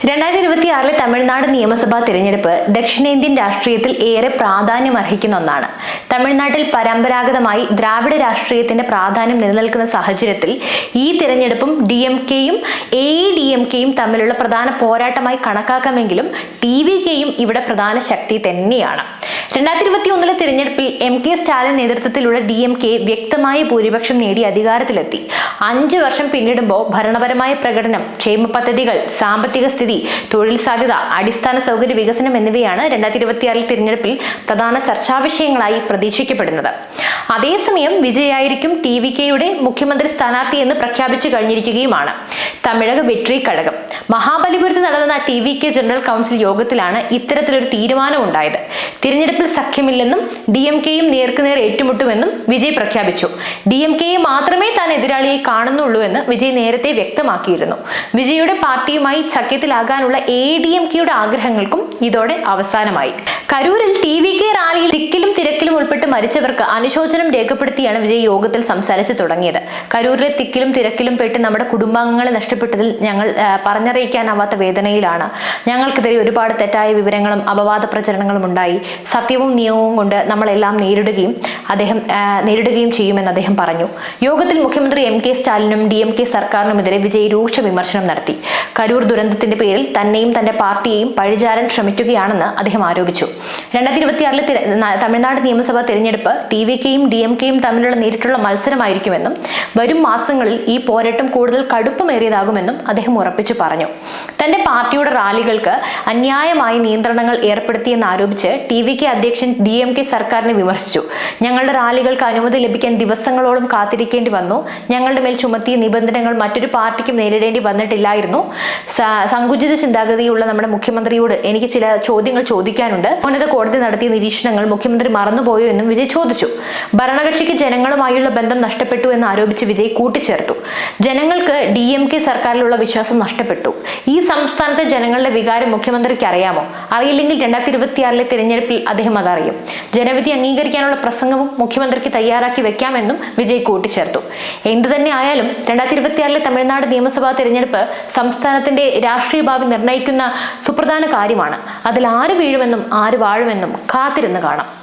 രണ്ടായിരത്തി ഇരുപത്തിയാറിലെ തമിഴ്നാട് നിയമസഭാ തിരഞ്ഞെടുപ്പ് ദക്ഷിണേന്ത്യൻ രാഷ്ട്രീയത്തിൽ ഏറെ പ്രാധാന്യം അർഹിക്കുന്ന ഒന്നാണ്. തമിഴ്നാട്ടിൽ പരമ്പരാഗതമായി ദ്രാവിഡ രാഷ്ട്രീയത്തിന്റെ പ്രാധാന്യം നിലനിൽക്കുന്ന സാഹചര്യത്തിൽ ഈ തിരഞ്ഞെടുപ്പും ഡി എം കെയും എ ഡി എം കെയും തമ്മിലുള്ള പ്രധാന പോരാട്ടമായി കണക്കാക്കാമെങ്കിലും ടി വി കെയും ഇവിടെ പ്രധാന ശക്തി തന്നെയാണ്. രണ്ടായിരത്തി ഇരുപത്തി ഒന്നിലെ തിരഞ്ഞെടുപ്പിൽ എം കെ സ്റ്റാലിൻ നേതൃത്വത്തിലുള്ള ഡി എം കെ വ്യക്തമായ ഭൂരിപക്ഷം നേടി അധികാരത്തിലെത്തി. അഞ്ചു വർഷം പിന്നിടുമ്പോൾ ഭരണപരമായ പ്രകടനം ക്ഷേമ പദ്ധതികൾ സാമ്പത്തിക സ്ഥിതി തൊഴിൽ സാധ്യത അടിസ്ഥാന സൗകര്യ വികസനം എന്നിവയാണ് രണ്ടായിരത്തി ഇരുപത്തിയാറിൽ തിരഞ്ഞെടുപ്പിൽ പ്രധാന ചർച്ചാ വിഷയങ്ങളായി പ്രതീക്ഷിക്കപ്പെടുന്നത്. അതേസമയം വിജയായിരിക്കും ടി വി കെയുടെ മുഖ്യമന്ത്രി സ്ഥാനാർത്ഥി എന്ന് പ്രഖ്യാപിച്ചു കഴിഞ്ഞിരിക്കുകയുമാണ്. തമിഴക വെട്രി ഘടകം. മഹാബലിപുരത്ത് നടന്ന T V K general council യോഗത്തിലാണ് ഇത്തരത്തിലൊരു തീരുമാനം ഉണ്ടായത് തിരഞ്ഞെടുപ്പിൽ സഖ്യമില്ലെന്നും ഡി എം കെയും നേർക്കുനേർ ഏറ്റുമുട്ടുമെന്നും വിജയ് പ്രഖ്യാപിച്ചു. ഡി എം കെയെ മാത്രമേ താൻ എതിരാളിയെ കാണുന്നുള്ളൂ എന്ന് വിജയ് നേരത്തെ വ്യക്തമാക്കിയിരുന്നു. വിജയുടെ പാർട്ടിയുമായി സഖ്യത്തിലാകാനുള്ള എ ഡി എം കെയുടെ ആഗ്രഹങ്ങൾക്കും ഇതോടെ അവസാനമായി. കരൂരിൽ ടി വി കെ റാലിയിൽ തിക്കിലും തിരക്കിലും ഉൾപ്പെട്ട് മരിച്ചവർക്ക് അനുശോചനം രേഖപ്പെടുത്തിയാണ് വിജയ് യോഗത്തിൽ സംസാരിച്ചു തുടങ്ങിയത്. കരൂരിലെ തിക്കിലും തിരക്കിലും പെട്ട് നമ്മുടെ കുടുംബാംഗങ്ങളെ നഷ്ടപ്പെട്ടതിൽ ഞങ്ങൾ പറഞ്ഞറിയിക്കാനാവാത്ത വേദനയിലാണ്. ഞങ്ങൾക്കെതിരെ ഒരുപാട് തെറ്റായ വിവരങ്ങളും അപവാദ പ്രചരണങ്ങളും ഉണ്ടായി. സത്യവും നിയമവും കൊണ്ട് നമ്മളെല്ലാം നേരിടുകയും അദ്ദേഹം നേരിടുകയും ചെയ്യുമെന്ന് അദ്ദേഹം പറഞ്ഞു. യോഗത്തിൽ മുഖ്യമന്ത്രി എം കെ സ്റ്റാലിനും ഡി എം കെ സർക്കാരിനുമെതിരെ വിജയ് രൂക്ഷ വിമർശനം നടത്തി. കരൂർ ദുരന്തത്തിന്റെ പേരിൽ തന്നെയും തന്റെ പാർട്ടിയെയും പഴിചാരാൻ ശ്രമിക്കുകയാണെന്ന് അദ്ദേഹം ആരോപിച്ചു. രണ്ടായിരത്തി ഇരുപത്തിയാറിലെ തമിഴ്നാട് നിയമസഭാ തെരഞ്ഞെടുപ്പ് ടി വി കെയും ഡി എം കെയും തമ്മിലുള്ള നേരിട്ടുള്ള മത്സരമായിരിക്കുമെന്നും വരും മാസങ്ങളിൽ ഈ പോരാട്ടം കൂടുതൽ കടുപ്പമേറിയതാകുമെന്നും അദ്ദേഹം ഉറപ്പിച്ചു പറഞ്ഞു. തന്റെ പാർട്ടിയുടെ റാലികൾക്ക് അന്യായമായി നിയന്ത്രണങ്ങൾ ഏർപ്പെടുത്തിയെന്ന് ആരോപിച്ച് ടി വി കെ അധ്യക്ഷൻ ഡി എം കെ സർക്കാരിനെ വിമർശിച്ചു. ഞങ്ങളുടെ റാലികൾക്ക് അനുമതി ലഭിക്കാൻ ദിവസങ്ങളോളം കാത്തിരിക്കേണ്ടി വന്നു. ഞങ്ങളുടെ മേൽ ചുമത്തിയ നിബന്ധനകൾ മറ്റൊരു പാർട്ടിക്കും നേരിടേണ്ടി വന്നിട്ടില്ലായിരുന്നു. സങ്കുചിത ചിന്താഗതിയുള്ള നമ്മുടെ മുഖ്യമന്ത്രിയോട് എനിക്ക് ചില ചോദ്യങ്ങൾ ചോദിക്കാനുണ്ട്. ഉന്നത കോടതി നടത്തിയ നിരീക്ഷണങ്ങൾ മുഖ്യമന്ത്രി മറന്നുപോയോ എന്നും വിജയ് ചോദിച്ചു. ഭരണകക്ഷിക്ക് ജനങ്ങളുമായുള്ള ബന്ധം നഷ്ടപ്പെട്ടു എന്ന് ആരോപിച്ച് വിജയ് കൂട്ടിച്ചേർത്തു. ജനങ്ങൾക്ക് ഡി എം കെ സർക്കാരിലുള്ള വിശ്വാസം നഷ്ടപ്പെട്ടു. ഈ സംസ്ഥാനത്തെ ജനങ്ങളുടെ വികാരം മുഖ്യമന്ത്രിക്ക് അറിയാമോ അറിയില്ലെങ്കിൽ രണ്ടായിരത്തി ഇരുപത്തിയാറിലെ തിരഞ്ഞെടുപ്പിൽ അദ്ദേഹം അതറിയും. ജനവിധി അംഗീകരിക്കാനുള്ള പ്രസംഗവും മുഖ്യമന്ത്രിക്ക് തയ്യാറാക്കി വെക്കാമെന്നും വിജയ് കൂട്ടിച്ചേർത്തു. എന്തു തന്നെ ആയാലും രണ്ടായിരത്തി ഇരുപത്തിയാറിലെ തമിഴ്നാട് നിയമസഭാ തിരഞ്ഞെടുപ്പ് സംസ്ഥാനത്തിന്റെ രാഷ്ട്രീയ ഭാവി നിർണയിക്കുന്ന സുപ്രധാന കാര്യമാണ്. അതിൽ ആര് വീഴുമെന്നും ആര് വാഴുമെന്നും കാത്തിരുന്ന് കാണാം.